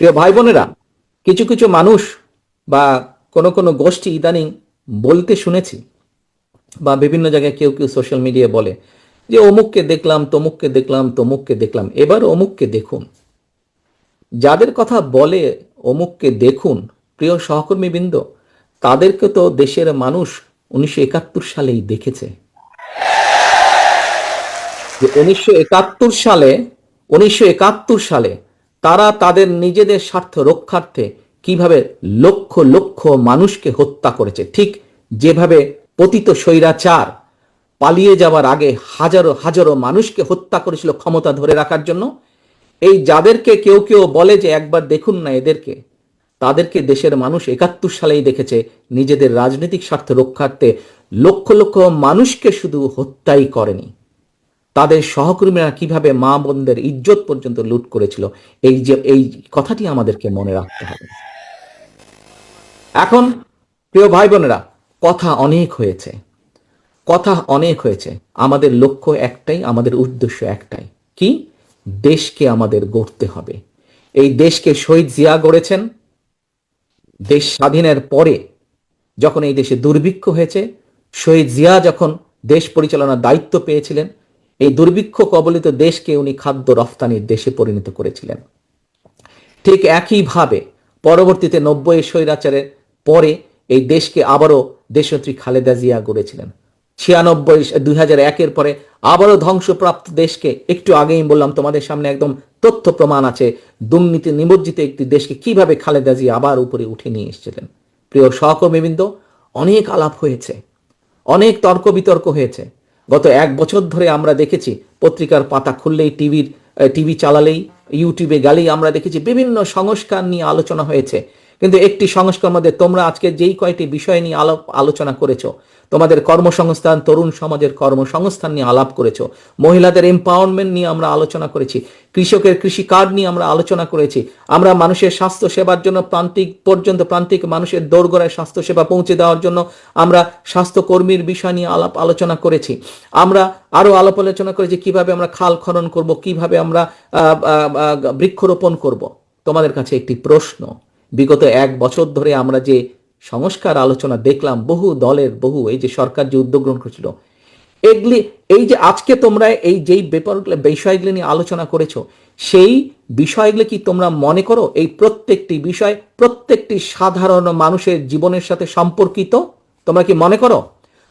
প্রিয় ভাই বোনেরা, কিছু কিছু মানুষ বা কোনো কোনো গোষ্ঠী ইদানিং বলতে শুনেছি বা বিভিন্ন জায়গায় কেউ কেউ সোশ্যাল মিডিয়ায় বলে যে, অমুককে দেখলাম, তমুককে দেখলাম তমুককে দেখলাম। এবার অমুককে দেখুন। যাদের কথা বলে অমুককে দেখুন, প্রিয় সহকর্মীবৃন্দ, তাদেরকে তো দেশের মানুষ উনিশশো একাত্তর সালেই দেখেছে। যে উনিশশো একাত্তর সালে, উনিশশো একাত্তর সালে তারা তাদের নিজেদের স্বার্থ রক্ষার্থে কীভাবে লক্ষ লক্ষ মানুষকে হত্যা করেছে, ঠিক যেভাবে পতিত স্বৈরাচার পালিয়ে যাওয়ার আগে হাজারো হাজারো মানুষকে হত্যা করেছিল ক্ষমতা ধরে রাখার জন্য। এই যাদেরকে কেউ কেউ বলে যে একবার দেখুন না এদেরকে, তাদেরকে দেশের মানুষ একাত্তর সালেই দেখেছে নিজেদের রাজনৈতিক স্বার্থ রক্ষার্থে লক্ষ লক্ষ মানুষকে শুধু হত্যাই করেনি। তাদের সহকর্মীরা কীভাবে মা বোনদের ইজ্জত পর্যন্ত লুট করেছিল, এই যে, এই কথাটি আমাদেরকে মনে রাখতে হবে। এখন, প্রিয় ভাই বোনেরা কথা অনেক হয়েছে। কথা অনেক হয়েছে। আমাদের লক্ষ্য একটাই, আমাদের উদ্দেশ্য একটাই। কি? দেশকে আমাদের গড়তে হবে। এই দেশকে শহীদ জিয়া গড়েছেন। দেশ স্বাধীনের পরে যখন এই দেশে দুর্ভিক্ষ হয়েছে, শহীদ জিয়া যখন দেশ পরিচালনার দায়িত্ব পেয়েছিলেন এই দুর্ভিক্ষ কবলিত দেশকে উনি খাদ্য রফতানির দেশে পরিণত করেছিলেন। ঠিক একইভাবে পরবর্তীতে নব্বই স্বৈরাচারের পরে এই দেশকে আবারও দেশনেত্রী খালেদা জিয়া গড়েছিলেন। ছিয়ানব্বই, দুই হাজার একের পরে আবারও ধ্বংসপ্রাপ্ত দেশকে একটু আগেই বললাম, তোমাদের সামনে একদম তথ্য প্রমাণ আছে, দুর্নীতি নিমজ্জিত একটি দেশকে কীভাবে খালেদা জিয়া আবার উপরে উঠে নিয়ে এসেছিলেন। প্রিয় সহকর্মীবৃন্দ, অনেক আলাপ হয়েছে, অনেক তর্ক বিতর্ক হয়েছে। গত এক বছর ধরে আমরা দেখেছি, পত্রিকার পাতা খুললেই, টিভির টিভি চালালেই, ইউটিউবে গেলেই আমরা দেখেছি বিভিন্ন সংস্কার নিয়ে আলোচনা হয়েছে। কিন্তু একটি সংস্কার মধ্যে তোমরা আজকে যেই কয়টি বিষয় নিয়ে আলো, আলোচনা করেছ তোমাদের কর্মসংস্থান, তরুণ সমাজের কর্মসংস্থান নিয়ে আলাপ করেছ। মহিলাদের এম্পাওয়ারমেন্ট নিয়ে আমরা আলোচনা করেছি। কৃষকের কৃষি কার্ড নিয়ে আমরা আলোচনা করেছি। আমরা মানুষের স্বাস্থ্য সেবার জন্য প্রান্তিক, পর্যন্ত প্রান্তিক মানুষের দোরগোড়ায় স্বাস্থ্য সেবা পৌঁছে দেওয়ার জন্য আমরা স্বাস্থ্যকর্মীর বিষয় নিয়ে আলাপ আলোচনা করেছি। আমরা আরও আলাপ আলোচনা করেছি, কীভাবে আমরা খাল খনন করব, কীভাবে আমরা বৃক্ষরোপণ করব। তোমাদের কাছে একটি প্রশ্ন। বিগত এক বছর ধরে আমরা যে সংস্কার আলোচনা দেখলাম বহু দলের, বহু, এই যে সরকার যে উদ্যোগ গ্রহণ করেছিল। এগুলি, এই যে আজকে তোমরা এই যেই ব্যাপারগুলো বিষয়গুলি নিয়ে আলোচনা করেছ, সেই বিষয়গুলো কি তোমরা মনে করো? এই প্রত্যেকটি বিষয়, প্রত্যেকটি সাধারণ মানুষের জীবনের সাথে সম্পর্কিত? তোমরা কি মনে করো?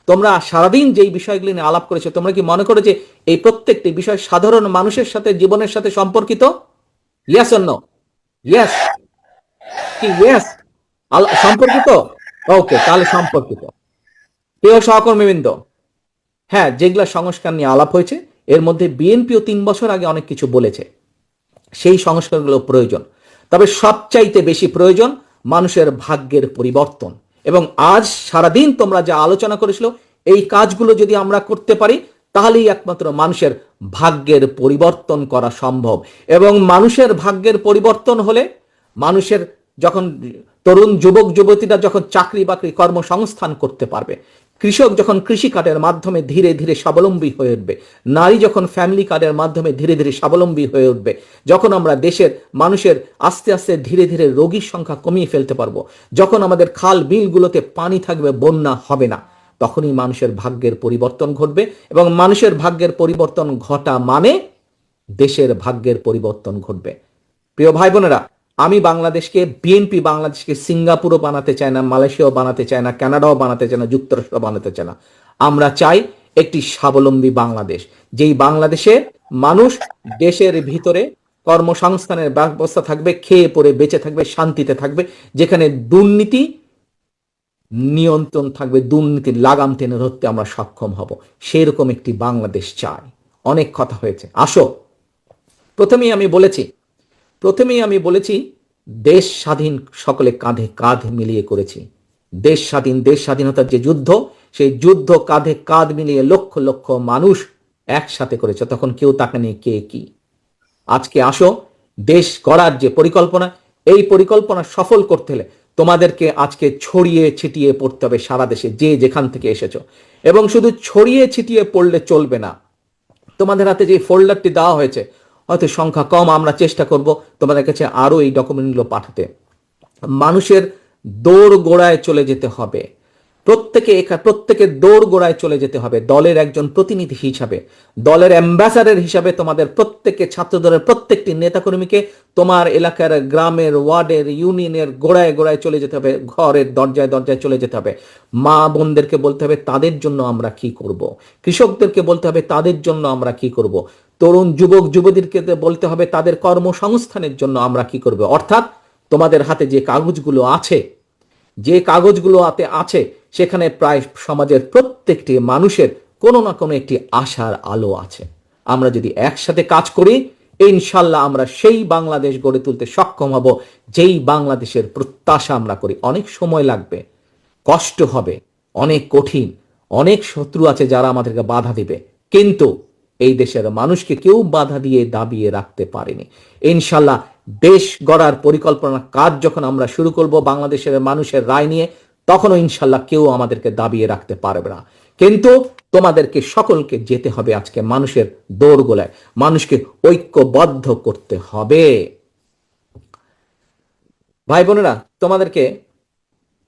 তোমরা সারাদিন যেই বিষয়গুলি নিয়ে আলাপ করেছ, তোমরা কি মনে করো যে এই প্রত্যেকটি বিষয় সাধারণ মানুষের সাথে, জীবনের সাথে সম্পর্কিত? ইয়াস অন্য ইয়াস কি ইয়েস সম্পর্কিত? ওকে তাহলে সম্পর্কিত। প্রিয় সহকর্মীবৃন্দ হ্যাঁ যেগুলা সংস্কার নিয়ে আলাপ হয়েছে, এর মধ্যে বিএনপিও তিন বছর আগে অনেক কিছু বলেছে। সেই সংস্কারগুলো প্রয়োজন। তবে সবচাইতে বেশি প্রয়োজন মানুষের ভাগ্যের পরিবর্তন। এবং আজ সারাদিন তোমরা যা আলোচনা করেছিল, এই কাজগুলো যদি আমরা করতে পারি, তাহলেই একমাত্র মানুষের ভাগ্যের পরিবর্তন করা সম্ভব। এবং মানুষের ভাগ্যের পরিবর্তন হলে মানুষের যখন তরুণ যুবক যুবতীরা যখন চাকরি বাকরি কর্মসংস্থান করতে পারবে, কৃষক যখন কৃষি কার্ডের মাধ্যমে ধীরে ধীরে স্বাবলম্বী হয়ে উঠবে, নারী যখন ফ্যামিলি কার্ডের মাধ্যমে ধীরে ধীরে স্বাবলম্বী হয়ে উঠবে, যখন আমরা দেশের মানুষের আস্তে আস্তে ধীরে ধীরে রোগীর সংখ্যা কমিয়ে ফেলতে পারব, যখন আমাদের খাল বিলগুলোতে পানি থাকবে, বন্যা হবে না, তখনই মানুষের ভাগ্যের পরিবর্তন ঘটবে এবং মানুষের ভাগ্যের পরিবর্তন ঘটা মানে দেশের ভাগ্যের পরিবর্তন ঘটবে। প্রিয় ভাই বোনেরা আমি বাংলাদেশকে, বিএনপি বাংলাদেশকে, সিঙ্গাপুরও বানাতে চায় না, মালয়েশিয়াও বানাতে চায় না, কানাডাও বানাতে চায় না যুক্তরাষ্ট্র বানাতে চায় না। আমরা চাই একটি স্বাবলম্বী বাংলাদেশ, যেই বাংলাদেশে মানুষ দেশের ভিতরে কর্মসংস্থানের ব্যবস্থা থাকবে, খেয়ে পরে বেঁচে থাকবে, শান্তিতে থাকবে, যেখানে দুর্নীতি নিয়ন্ত্রণ থাকবে, দুর্নীতির লাগাম টেনে ধরতে আমরা সক্ষম হব। সেরকম একটি বাংলাদেশ চাই। অনেক কথা হয়েছে। আসো। প্রথমেই আমি বলেছি, প্রথমেই আমি বলেছি দেশ স্বাধীন সকলে কাঁধে কাঁধ মিলিয়ে করেছি। দেশ স্বাধীন, দেশ স্বাধীনতার যে যুদ্ধ, সেই যুদ্ধ কাঁধে কাঁধ মিলিয়ে লক্ষ লক্ষ মানুষ একসাথে করেছে। তখন কেউ তাকে নিয়ে কে কি? আজকে আসো, দেশ গড়ার যে পরিকল্পনা, এই পরিকল্পনা সফল করতে হলে তোমাদেরকে আজকে ছড়িয়ে ছিটিয়ে পড়তে হবে সারা দেশে, যে যেখান থেকে এসেছ। এবং শুধু ছড়িয়ে ছিটিয়ে পড়লে চলবে না। তোমাদের হাতে যে ফোল্ডারটি দেওয়া হয়েছে হয়তো সংখ্যা কম, আমরা চেষ্টা করব তোমাদের কাছে আরও এই ডকুমেন্টগুলো পাঠাতে। মানুষের দৌড় গোড়ায় চলে যেতে হবে। প্রত্যেকে প্রত্যেকে দৌড় গোড়ায় চলে যেতে হবে। দলের একজন প্রতিনিধি হিসাবে, দলের অ্যাম্বাসাডার হিসাবে তোমাদের প্রত্যেককে ছাত্র দলের প্রত্যেকটি নেতাকর্মীকে তোমার এলাকার গ্রামের ওয়ার্ডের, ইউনিয়নের গোড়ায় গোড়ায় চলে যেতে হবে, ঘরের দরজায় দরজায় চলে যেতে হবে। মা বোনদেরকে বলতে হবে, তাদের জন্য আমরা কি করব? কৃষকদেরকে বলতে হবে, তাদের জন্য আমরা কি করব? তরুণ যুবক যুবতীদেরকে বলতে হবে, তাদের কর্মসংস্থানের জন্য আমরা কি করব? অর্থাৎ তোমাদের হাতে যে কাগজগুলো আছে, যে কাগজগুলো হাতে আছে, সেখানে প্রায় সমাজের প্রত্যেকটি মানুষের কোনো না কোনো একটি আশার আলো আছে। আমরা যদি একসাথে কাজ করি, ইনশাল্লাহ আমরা সেই বাংলাদেশ গড়ে তুলতে সক্ষম হব, যেই বাংলাদেশের প্রত্যাশা আমরা করি। অনেক সময় লাগবে, কষ্ট হবে, অনেক কঠিন, অনেক শত্রু আছে যারা আমাদেরকে বাধা দিবে। কিন্তু এই দেশের মানুষকে কেউ বাধা দিয়ে দাবিয়ে রাখতে পারেনি। ইনশাল্লাহ দেশ গড়ার পরিকল্পনা কাজ যখন আমরা শুরু করব বাংলাদেশের মানুষের রায় নিয়ে, তখনও ইনশাল্লাহ কেউ আমাদেরকে দাবিয়ে রাখতে পারবে না। কিন্তু তোমাদেরকে সকলকে যেতে হবে আজকে মানুষের দৌড়গোলায় মানুষকে ঐক্যবদ্ধ করতে হবে। ভাই বোনেরা, তোমাদেরকে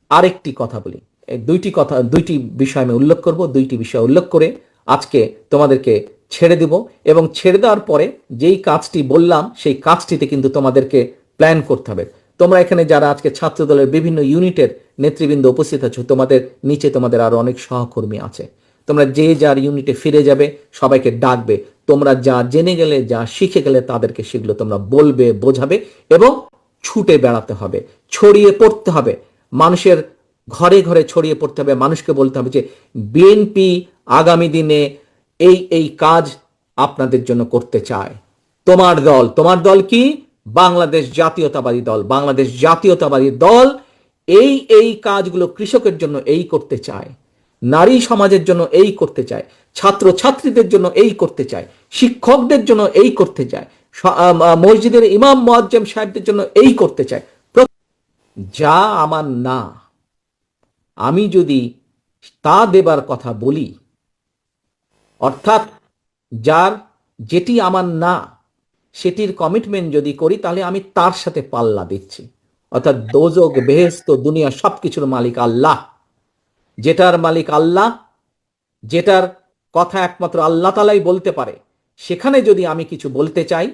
আরেকটি কথা বলি। দুইটি কথা, দুইটি বিষয় আমি উল্লেখ করব, দুইটি বিষয় উল্লেখ করে আজকে তোমাদেরকে ছেড়ে দেব এবং ছেড়ে দেওয়ার পরে যেই কাজটি বললাম, সেই কাজটিতে কিন্তু তোমাদেরকে প্ল্যান করতে হবে। তোমরা এখানে যারা আজকে ছাত্র দলের বিভিন্ন ইউনিটের নেতৃবৃন্দ উপস্থিত আছো, তোমাদের নিচে তোমাদের আরও অনেক সহকর্মী আছে। তোমরা যে যার ইউনিটে ফিরে যাবে, সবাইকে ডাকবে। তোমরা যা জেনে গেলে, যা শিখে গেলে, তাদেরকে সেগুলো তোমরা বলবে, বোঝাবে এবং ছুটে বেড়াতে হবে। ছড়িয়ে পড়তে হবে। মানুষের ঘরে ঘরে ছড়িয়ে পড়তে হবে। মানুষকে বলতে হবে যে, বিএনপি আগামী দিনে এই এই কাজ আপনাদের জন্য করতে চায়। তোমার দল তোমার দল কি? বাংলাদেশ জাতীয়তাবাদী দল, বাংলাদেশ জাতীয়তাবাদী দল এই এই কাজগুলো কৃষকের জন্য এই করতে চায়, নারী সমাজের জন্য এই করতে চায় ছাত্র ছাত্রীদের জন্য এই করতে চায়, শিক্ষকদের জন্য এই করতে চায় মসজিদের ইমাম, মোয়াজ্জেম সাহেবদের জন্য এই করতে চায়। যা আমার না, আমি যদি তা দেবার কথা বলি অর্থাৎ যার যেটি আমার না, সেটির কমিটমেন্ট যদি করি, তাহলে আমি তার সাথে পাল্লা দিচ্ছি। অর্থাৎ দোজক বেহেস্ত দুনিয়া সবকিছুর মালিক আল্লাহ। যেটার মালিক আল্লাহ, যেটার কথা একমাত্র আল্লাহ তালাই বলতে পারে। সেখানে যদি আমি কিছু বলতে চাই,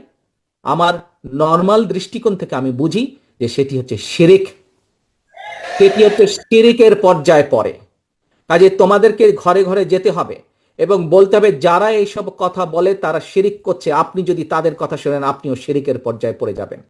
আমার নর্মাল দৃষ্টিকোণ থেকে আমি বুঝি যে সেটি হচ্ছে শিরিক। সেটি হচ্ছে শিরিকের পর্যায়ে পড়ে। কাজে তোমাদেরকে ঘরে ঘরে যেতে হবে। এবং বলতে হবে, যারা এইসব কথা বলে তারা শিরিক করছে। আপনি যদি তাদের কথা শোনেন, আপনিও শিরিকের পর্যায়ে পড়ে যাবেন।